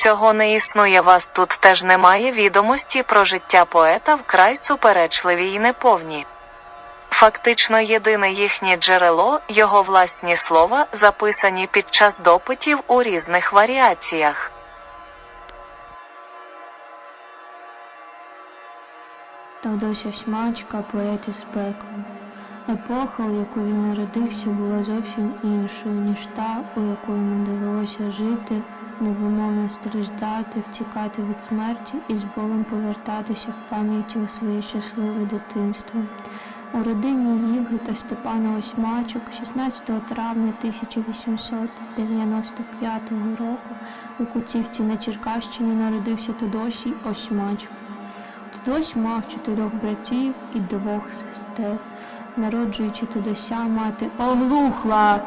Цього не існує вас тут теж немає відомості про життя поета вкрай суперечливі й неповні. Фактично єдине їхнє джерело його власні слова, записані під час допитів у різних варіаціях. Тавдося Смачка, поет із пекла. Епоха, у яку він народився, була зовсім іншою, ніж та, у яку йому довелося жити, невимовно страждати, втікати від смерті і з болем повертатися в пам'яті у своє щасливе дитинство. У родині Євги та Степана Осьмачок 16 травня 1895 року у Куцівці на Черкащині народився Тодосій Осьмачок. Тодось мав чотирьох братів і двох сестер. Народжуючи Тодося, мати оглухла.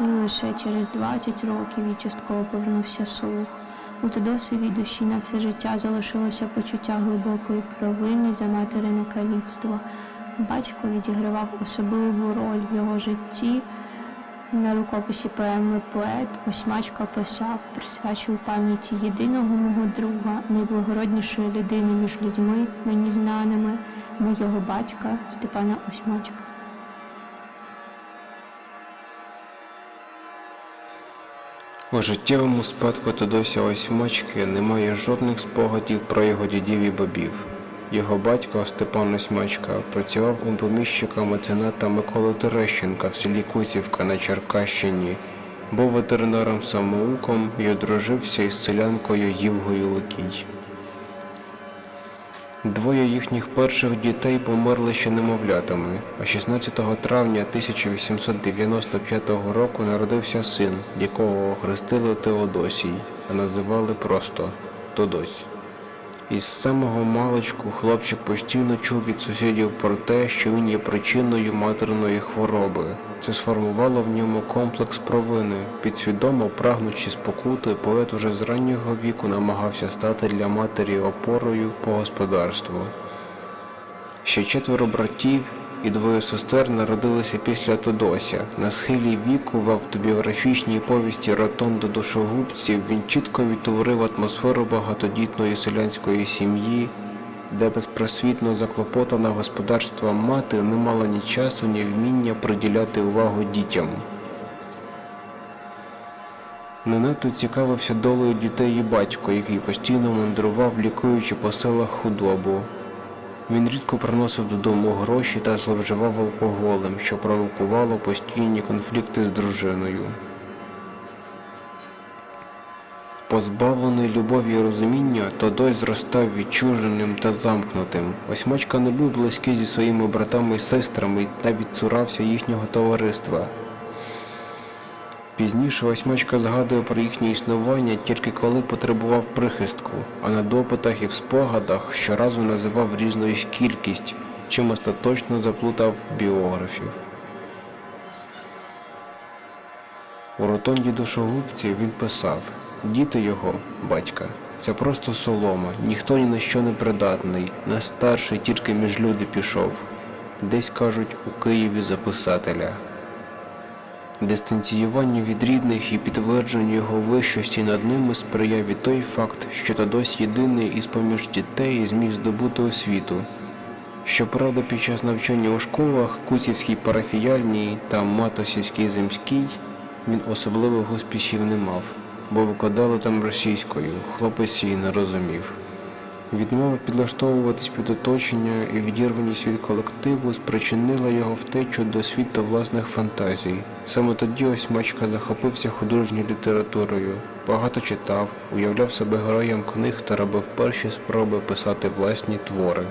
І лише через 20 років їй частково повернувся слух. У Тодосовій душі на все життя залишилося почуття глибокої провини за материне каліцтво. Батько відігравав особливу роль в його житті. На рукописі поеми поет Осьмачка писав, присвячую пам'яті єдиного мого друга, найблагороднішої людини між людьми, мені знаними, моєго батька Степана Осьмачка. У життєвому спадку Тодося Осьмачки немає жодних спогадів про його дідів і бабів. Його батько Степан Осьмачка працював у поміщика мецената Миколи Терещенка в селі Кузівка на Черкащині, був ветеринаром самоуком і одружився із селянкою Євгою Лукій. Двоє їхніх перших дітей померли ще немовлятами, а 16 травня 1895 року народився син, якого охрестили Теодосій, а називали просто Тодось. Із самого маличку хлопчик постійно чув від сусідів про те, що він є причиною матерної хвороби. Це сформувало в ньому комплекс провини. Підсвідомо прагнучи спокути, поет уже з раннього віку намагався стати для матері опорою по господарству. Ще четверо братів і двоє сестер народилися після Тодося. На схилі віку в автобіографічній повісті Ротондо душогубців він чітко відтворив атмосферу багатодітної селянської сім'ї, де безпросвітно заклопотана господарством мати не мала ні часу, ні вміння приділяти увагу дітям. Не надто цікавився долею дітей і батько, який постійно мандрував, лікуючи по селах худобу. Він рідко приносив додому гроші та зловживав алкоголем, що провокувало постійні конфлікти з дружиною. Позбавлений любові і розуміння, Тодой зростав відчуженим та замкнутим. Осьмачка не був близький зі своїми братами і сестрами і навіть цурався їхнього товариства. Пізніше Осьмачка згадує про їхнє існування тільки коли потребував прихистку, а на допитах і в спогадах щоразу називав різну їх кількість, чим остаточно заплутав біографів. У ротонді душогубців він писав Діти його, батька, це просто солома, ніхто ні на що не придатний, не старший тільки між люди пішов. Десь кажуть у Києві за писателя. Дистанціюванню від рідних і підтвердженню його вищості над ними сприяв і той факт, що Тодось єдиний із поміж дітей зміг здобути освіту. Щоправда, під час навчання у школах Куцівській парафіяльній та Матосівській земській він особливих успіхів не мав, бо викладали там російською, хлопець її не розумів. Відмова підлаштовуватись під оточення і відірваність від колективу спричинила його втечу до світу власних фантазій. Саме тоді Осьмачка захопився художньою літературою, багато читав, уявляв себе героєм книг та робив перші спроби писати власні твори.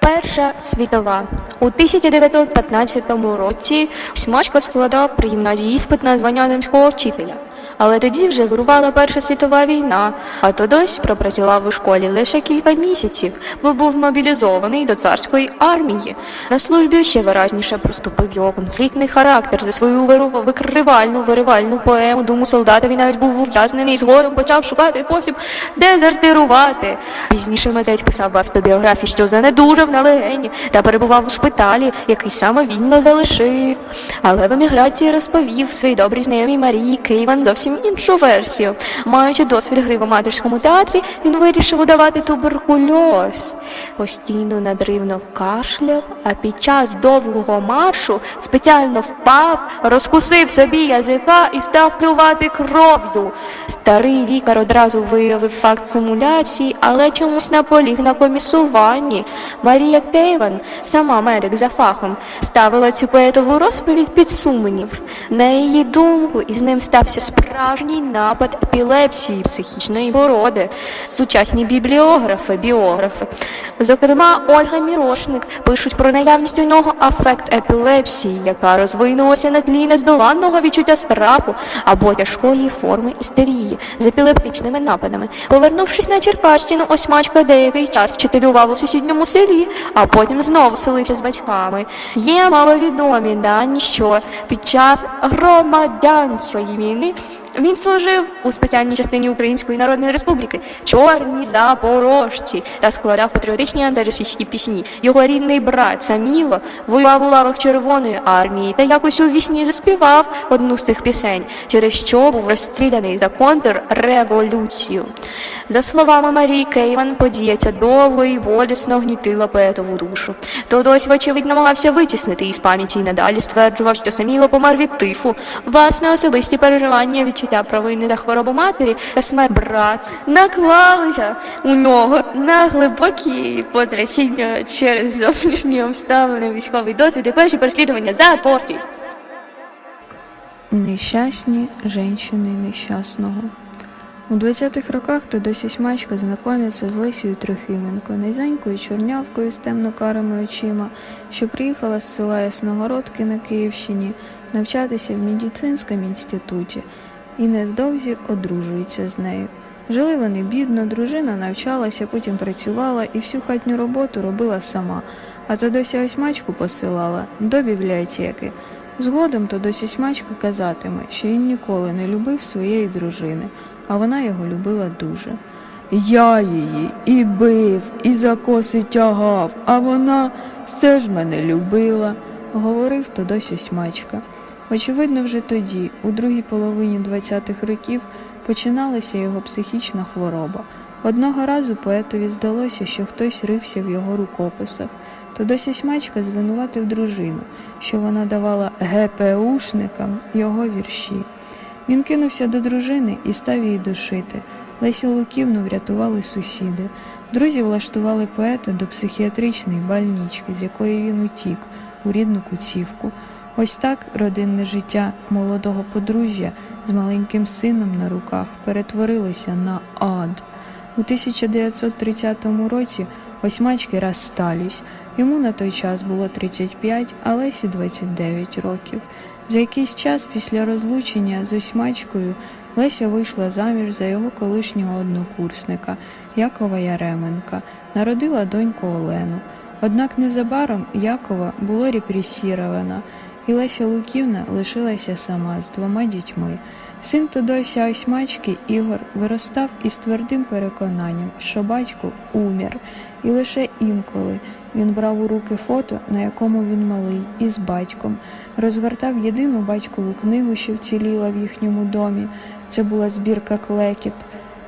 Перша світова. У 1915 році Смачко складав при гімназії іспит на звання земського вчителя. Але тоді вже вирувала Перша світова війна, а Тодось пропрацював у школі лише кілька місяців, бо був мобілізований до царської армії. На службі ще виразніше проступив його конфліктний характер за свою викривальну виривальну поему. Думу солдатові навіть був ув'язнений згодом почав шукати спосіб дезертирувати. Пізніше митець писав в автобіографії, що занедужав на легені та перебував у шпиталі, який самовільно залишив. Але в еміграції розповів своїй добрій знайомій Марії Кейван зовсім іншу версію. Маючи досвід гри в аматорському театрі, він вирішив удавати туберкульоз. Постійно надривно кашляв, а під час довгого маршу спеціально впав, розкусив собі язика і став плювати кров'ю. Старий лікар одразу виявив факт симуляції, але чомусь наполіг на комісуванні. Марія Кейван, сама медик за фахом, ставила цю поетову розповідь під сумнів. На її думку, із ним стався справжній напад епілепсії психічної породи. Сучасні бібліографи, біографи. Зокрема, Ольга Мірошник пишуть про наявність у нього афект епілепсії, яка розвинулася на тлі нездоланного відчуття страху або тяжкої форми істерії з епілептичними нападами. Повернувшись на Черкащину, Осьмачка деякий час вчителював у сусідньому селі, а потім знову селився з батьками. Є маловідомі дані, що під час громадянської війни він служив у спеціальній частині Української Народної Республіки Чорні Запорожці та складав патріотичні антиросійські пісні. Його рідний брат Саміло воював у лавах Червоної армії та якось у вісні заспівав одну з цих пісень, через що був розстріляний за контрреволюцію. За словами Марії Кейван, подія ця довго і болісно гнітила поетову душу. Тодось, вочевидь, намагався витіснити із пам'яті і надалі стверджував, що Саміло помер від тифу. Власне особисті переживання, відчуття провини за хворобу матері та смерть брат наклалися у нього на глибокі потрясіння через зовнішні обставини, військовий досвід і перші переслідування за творчість. Нещасні женщини нещасного. У 20-х роках Тодось Осьмачка знайомиться з Лесією Трохименко, низенькою чорнявкою з темно-карими очима, що приїхала з села Ясногородки на Київщині навчатися в медицинському інституті і невдовзі одружується з нею. Жили вони бідно, дружина навчалася, потім працювала і всю хатню роботу робила сама, а Тодося Осьмачку посилала до бібліотеки. Згодом Тодось Осьмачка казатиме, що він ніколи не любив своєї дружини, а вона його любила дуже. Я її і бив, і за коси тягав, а вона все ж мене любила, говорив Тодось Осьмачка. Очевидно, вже тоді, у другій половині 20-х років, починалася його психічна хвороба. Одного разу поетові здалося, що хтось рився в його рукописах. Тодось Осьмачка звинуватив дружину, що вона давала ГПУшникам його вірші. Він кинувся до дружини і став її душити. Лесю Луківну врятували сусіди. Друзі влаштували поета до психіатричної больнички, з якої він утік у рідну Куцівку. Ось так родинне життя молодого подружжя з маленьким сином на руках перетворилося на ад. У 1930 році Осьмачки розстались. Йому на той час було 35, а Лесі 29 років. За якийсь час після розлучення з Осьмачкою Леся вийшла заміж за його колишнього однокурсника Якова Яременка, народила доньку Олену. Однак незабаром Якова було репресіровано, і Леся Луківна лишилася сама з двома дітьми. Син Тодося Осьмачки Ігор виростав із твердим переконанням, що батько умір, і лише інколи він брав у руки фото, на якому він малий, із батьком, розвертав єдину батькову книгу, що вціліла в їхньому домі. Це була збірка клекіт.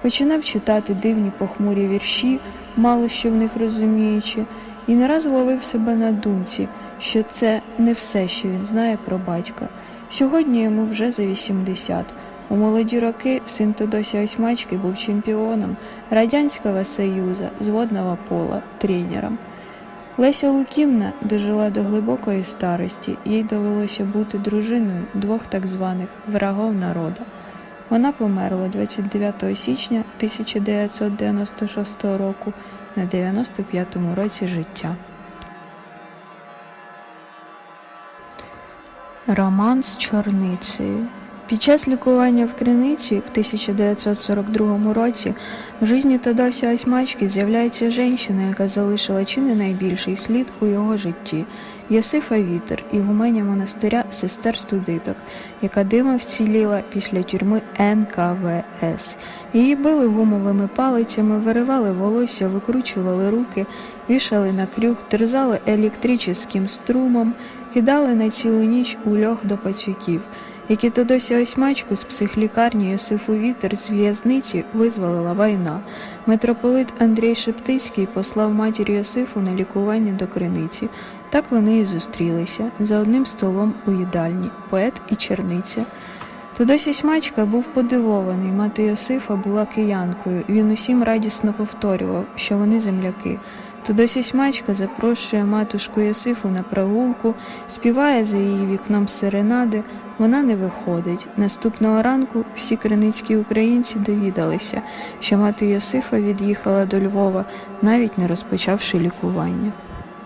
Починав читати дивні похмурі вірші, мало що в них розуміючи, і не раз ловив себе на думці, що це не все, що він знає про батька. Сьогодні йому вже за 80. У молоді роки син Тодося Осьмачки був чемпіоном Радянського Союзу з водного пола, тренером. Леся Луківна дожила до глибокої старості, їй довелося бути дружиною двох так званих врагов народу. Вона померла 29 січня 1996 року на 95-му році життя. Роман з чорницею. Під час лікування в Криниці в 1942 році в житті Тодося Осьмачки з'являється жінка, яка залишила чи не найбільший слід у його житті Йосифа Вітер, ігуменя монастиря сестер студиток, яка дивом вціліла після тюрми НКВС. Її били гумовими палицями, виривали волосся, викручували руки, вішали на крюк, терзали електричним струмом, кидали на цілу ніч у льох до пацюків які то досі осьмачку з психлікарні Йосифу Вітер з в'язниці визволила війна. Митрополит Андрій Шептицький послав матір Йосифу на лікування до криниці. Так вони і зустрілися за одним столом у їдальні, поет і черниця. Тодось Осьмачка був подивований. Мати Йосифа була киянкою. Він усім радісно повторював, що вони земляки. Тодось Осьмачка запрошує матушку Йосифу на прогулку, співає за її вікном серенади. Вона не виходить. Наступного ранку всі криницькі українці довідалися, що мати Йосифа від'їхала до Львова, навіть не розпочавши лікування.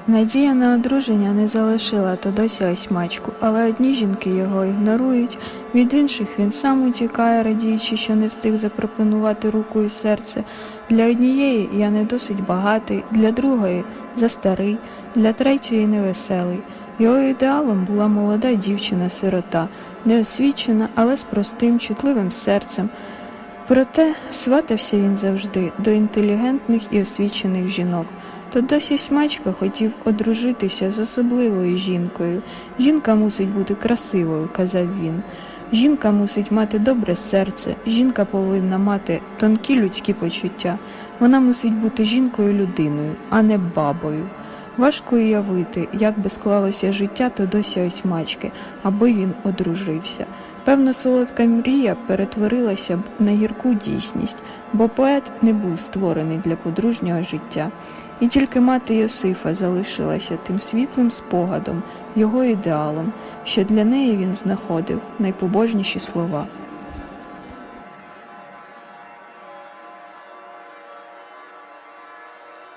Надія на одруження не залишила Тодося Осьмачку, але одні жінки його ігнорують, від інших він сам утікає, радіючи, що не встиг запропонувати руку і серце. Для однієї я не досить багатий, для другої застарий, для третьої невеселий. Його ідеалом була молода дівчина-сирота, неосвічена, але з простим, чутливим серцем. Проте сватався він завжди до інтелігентних і освічених жінок. То досі смачка хотів одружитися з особливою жінкою. Жінка мусить бути красивою, казав він. Жінка мусить мати добре серце, жінка повинна мати тонкі людські почуття. Вона мусить бути жінкою людиною, а не бабою. Важко уявити, як би склалося життя Тодосі Осьмачки, аби він одружився. Певно, солодка мрія перетворилася б на гірку дійсність, бо поет не був створений для подружнього життя. І тільки мати Йосифа залишилася тим світлим спогадом, його ідеалом, що для неї він знаходив найпобожніші слова.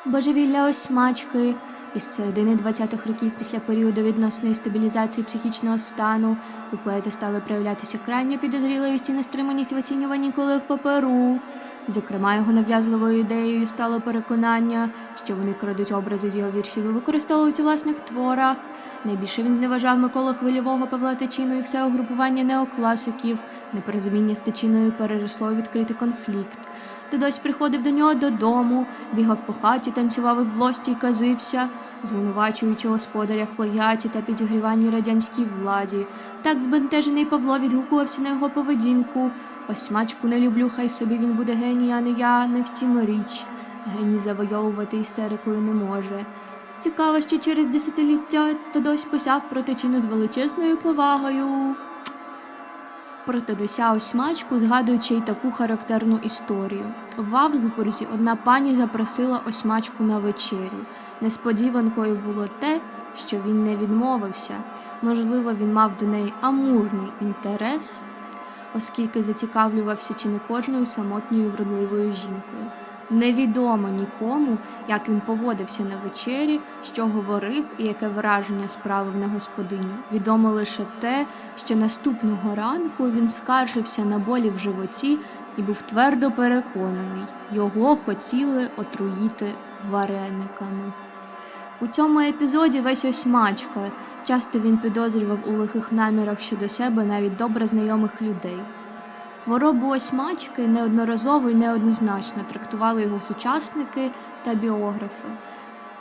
Божевілля осьмачки із середини 20-х років після періоду відносної стабілізації психічного стану у поета стали проявлятися крайня підозріливість і нестриманість в оцінюванні колег паперу. Зокрема, його нав'язливою ідеєю стало переконання, що вони крадуть образи його віршів і використовують у власних творах. Найбільше він зневажав Миколу Хвильового Павла Тичину і все угрупування неокласиків. Непорозуміння з Тичиною переросло у відкритий конфлікт. Додось приходив до нього додому, бігав по хаті, танцював у злості й казився, звинувачуючи господаря в плагіаті та підігріванні радянській владі. Так збентежений Павло відгукувався на його поведінку. Осьмачку не люблю, хай собі він буде геній, а не я, не втім річ. Геній завойовувати істерикою не може. Цікаво, що через десятиліття Тодось писав про течіну з величезною повагою. Про Тодося Осьмачку згадуючи й таку характерну історію. В Авгсбурзі одна пані запросила Осьмачку на вечерю. Несподіванкою було те, що він не відмовився. Можливо, він мав до неї амурний інтерес, оскільки зацікавлювався чи не кожною самотньою вродливою жінкою. Невідомо нікому, як він поводився на вечері, що говорив і яке враження справив на господиню. Відомо лише те, що наступного ранку він скаржився на болі в животі і був твердо переконаний, його хотіли отруїти варениками. У цьому епізоді весь осьмачка. Часто він підозрював у лихих намірах щодо себе навіть добре знайомих людей. Хворобу осьмачки неодноразово і неоднозначно трактували його сучасники та біографи.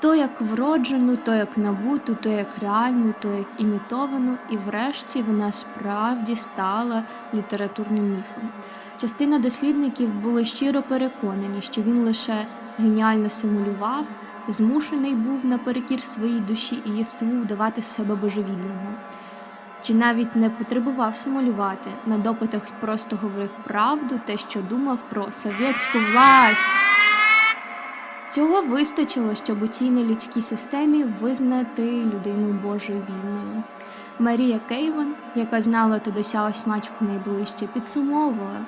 То як вроджену, то як набуту, то як реальну, то як імітовану, і врешті вона справді стала літературним міфом. Частина дослідників були щиро переконані, що він лише геніально симулював, змушений був наперекір своїй душі і єству вдавати себе божевільного чи навіть не потребував симулювати, на допитах просто говорив правду, те, що думав про совєтську власть. Цього вистачило, щоб у цій нелюдській системі визнати людину Божою вільною. Марія Кейван, яка знала та досяла смачку найближче, підсумовує.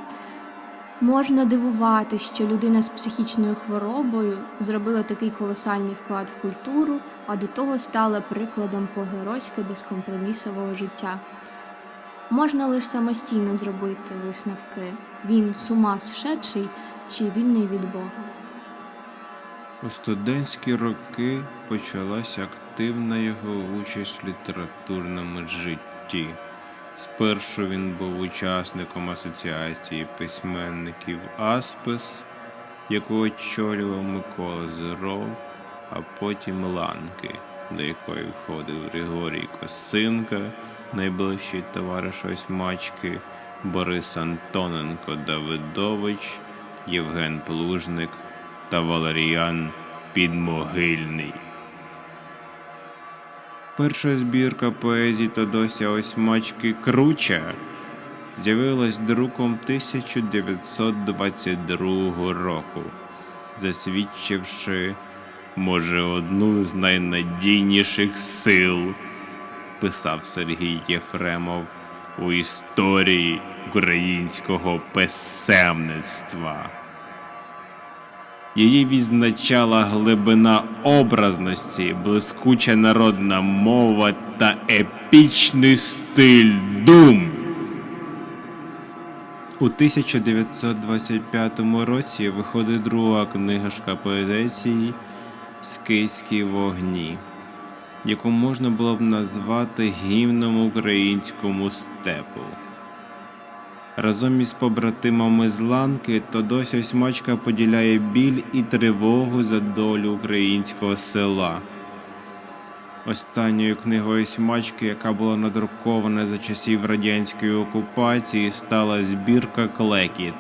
Можна дивувати, що людина з психічною хворобою зробила такий колосальний вклад в культуру, а до того стала прикладом по-геройськи безкомпромісового життя. Можна лише самостійно зробити висновки. Він з ума сшедший чи вільний від Бога. У студентські роки почалася активна його участь в літературному житті. Спершу він був учасником Асоціації письменників Аспес, яку очолював Микола Зиров, а потім Ланки, до якої входив Григорій Косинка, найближчий товариш Осьмачки, Борис Антоненко Давидович, Євген Плужник та Валеріан Підмогильний. Перша збірка поезії Тодося Осьмачки Круча з'явилась друком 1922 року, засвідчивши, може, одну з найнадійніших сил, писав Сергій Єфремов у історії українського писемництва. Її відзначала глибина образності, блискуча народна мова та епічний стиль дум. У 1925 році виходить друга книжка поезиції Скийські вогні, яку можна було б назвати гімном українському степу. Разом із побратимами з ланки Тодось Осьмачка поділяє біль і тривогу за долю українського села. Останньою книгою Осьмачки, яка була надрукована за часів радянської окупації, стала збірка Клекіт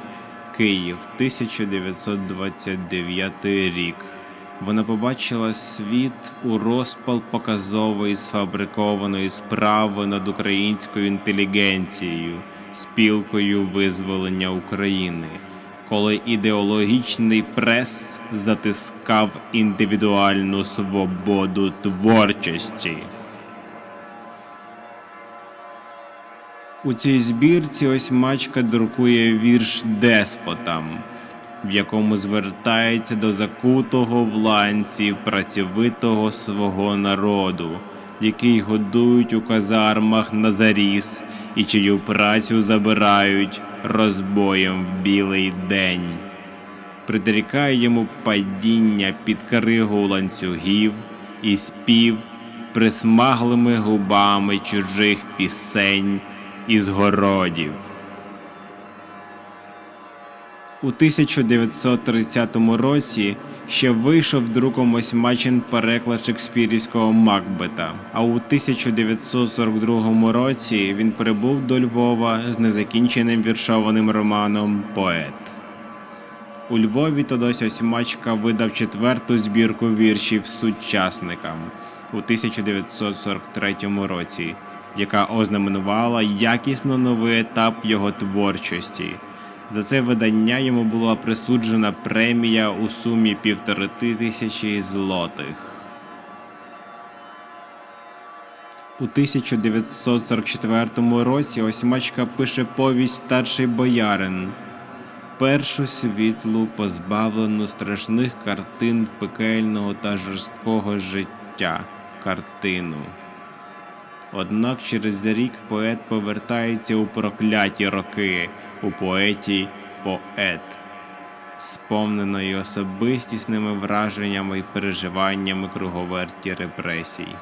Київ 1929 рік. Вона побачила світ у розпал показової сфабрикованої справи над українською інтелігенцією спілкою визволення України, коли ідеологічний прес затискав індивідуальну свободу творчості. У цій збірці Осьмачка друкує вірш деспотам, в якому звертається до закутого в ланці працьовитого свого народу, який годують у казармах на заріз і чию працю забирають розбоєм в білий день. Придрікає йому падіння під кригу ланцюгів і спів присмаглими губами чужих пісень із городів. У 1930 році ще вийшов друком Осьмачин переклад шекспірівського Макбета, а у 1942 році він прибув до Львова з незакінченим віршованим романом Поет. У Львові Тодось Осьмачка видав четверту збірку віршів сучасникам у 1943 році, яка ознаменувала якісно новий етап його творчості. За це видання йому була присуджена премія у сумі півтори тисячі злотих. У 1944 році Осьмачка пише повість Старший боярин, першу світлу, позбавлену страшних картин пекельного та жорсткого життя картину. Однак через рік поет повертається у прокляті роки, у поеті поет, сповненої особистісними враженнями і переживаннями круговерті репресій.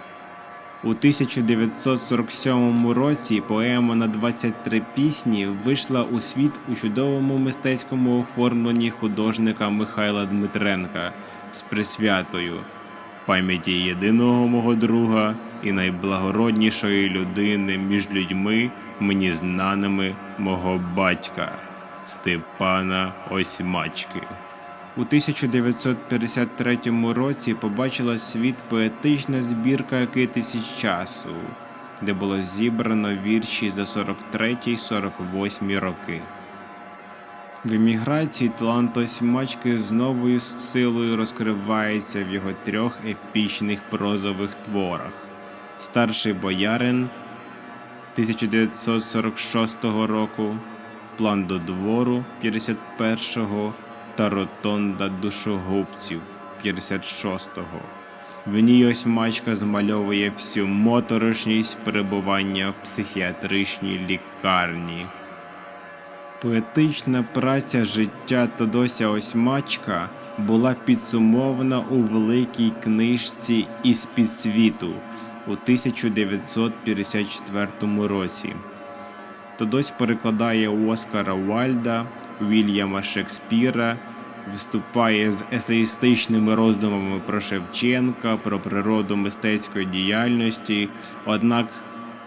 У 1947 році поема на 23 пісні вийшла у світ у чудовому мистецькому оформленні художника Михайла Дмитренка з присвятою пам'яті єдиного мого друга і найблагороднішої людини між людьми, мені знаними мого батька Степана Осьмачки. У 1953 році побачила світ поетична збірка «Китиці часу, де було зібрано вірші за 43-48 роки. В еміграції талант Осьмачки з новою силою розкривається в його трьох епічних прозових творах: Старший боярин 1946 року, План до двору 51-го та Ротонда душогубців 56-го. В ній осьмачка змальовує всю моторошність перебування в психіатричній лікарні. Поетична праця життя Тодося Осьмачка була підсумована у великій книжці із підсвіту у 1954 році. Тодось перекладає Оскара Вальда, Вільяма Шекспіра, виступає з есеїстичними роздумами про Шевченка, про природу мистецької діяльності, однак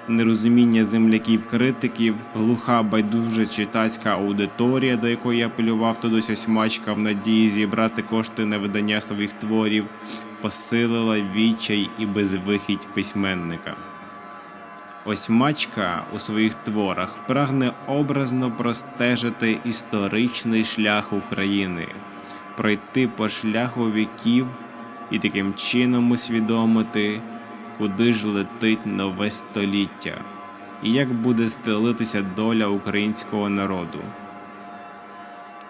нерозуміння земляків-критиків, глуха байдужа читацька аудиторія, до якої апелював Тодось Осьмачка в надії зібрати кошти на видання своїх творів, посилила відчай і безвихідь письменника. Осьмачка у своїх творах прагне образно простежити історичний шлях України, пройти по шляху віків і таким чином усвідомити, куди ж летить нове століття, і як буде стелитися доля українського народу.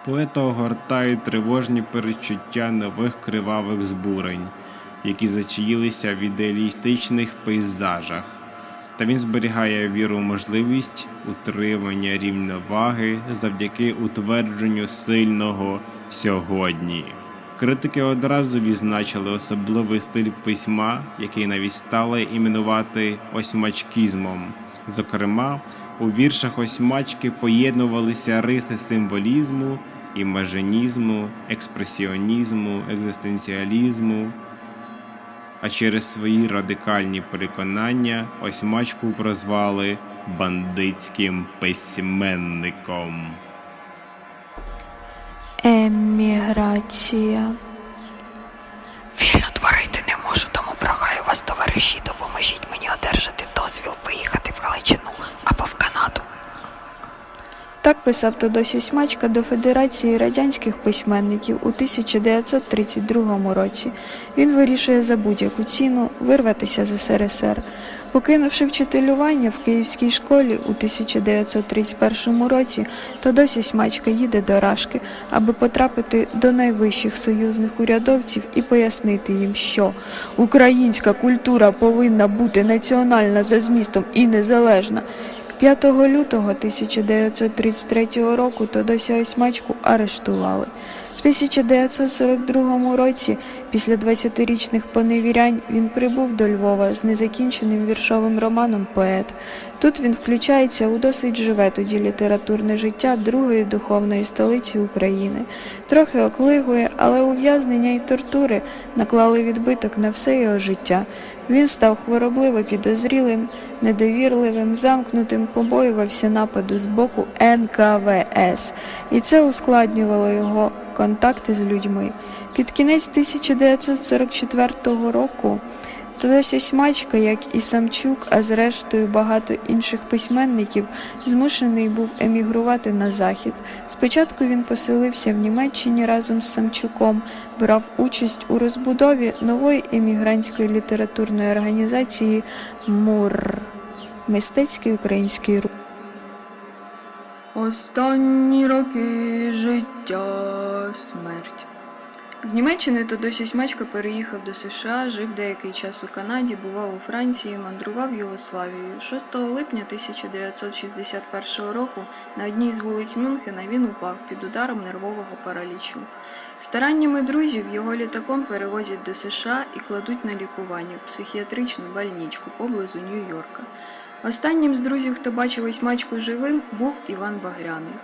Поета огортають тривожні перечуття нових кривавих збурень, які зачаїлися в ідеалістичних пейзажах та він зберігає віру в можливість утримання рівноваги завдяки утвердженню сильного сьогодні. Критики одразу відзначили особливий стиль письма, який навіть стали іменувати осьмачкізмом. Зокрема, у віршах осьмачки поєднувалися риси символізму, імажинізму, експресіонізму, екзистенціалізму, а через свої радикальні переконання осьмачку прозвали бандитським письменником. Еміграція. Вільно творити не можу, тому прохаю вас, товариші, допоможіть мені одержати дозвіл виїхати в Галичину або в Канаду. Так писав Тодось Осьмачка до Федерації радянських письменників у 1932 році. Він вирішує за будь-яку ціну вирватися з СРСР. Покинувши вчителювання в Київській школі у 1931 році, Тодось Осьмачка їде до Рашки, аби потрапити до найвищих союзних урядовців і пояснити їм, що українська культура повинна бути національна за змістом і незалежна. 5 лютого 1933 року Тодося Осьмачку арештували. В 1942 році, після 20-річних поневірянь, він прибув до Львова з незакінченим віршовим романом Поет. Тут він включається у досить живе тоді літературне життя другої духовної столиці України. Трохи оклигує, але ув'язнення і тортури наклали відбиток на все його життя. Він став хворобливо підозрілим, недовірливим, замкнутим, побоювався нападу з боку НКВС, і це ускладнювало його контакти з людьми. Під кінець 1944 року Тодось Осьмачка, як і Самчук, а зрештою багато інших письменників, змушений був емігрувати на захід. Спочатку він поселився в Німеччині разом з Самчуком, брав участь у розбудові нової емігрантської літературної організації МУР мистецький український рух. Останні роки життя смерть. З Німеччини Тодось Осьмачка переїхав до США, жив деякий час у Канаді, бував у Франції, мандрував Югославією. 6 липня 1961 року на одній з вулиць Мюнхена він упав під ударом нервового паралічу. Стараннями друзів його літаком перевозять до США і кладуть на лікування в психіатричну больничку поблизу Нью-Йорка. Останнім з друзів, хто бачив Осьмачку живим, був Іван Багряний.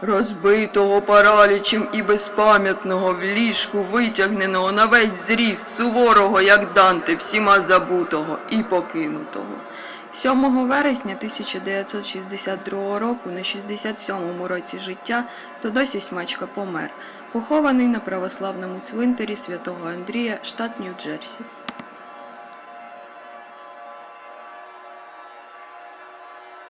Розбитого паралічем і безпам'ятного в ліжку, витягненого на весь зріст суворого, як Данте, всіма забутого і покинутого. 7 вересня 1962 року, на 67-му році життя, Тодось Осьмачка помер, похований на православному цвинтарі святого Андрія, штат Нью-Джерсі.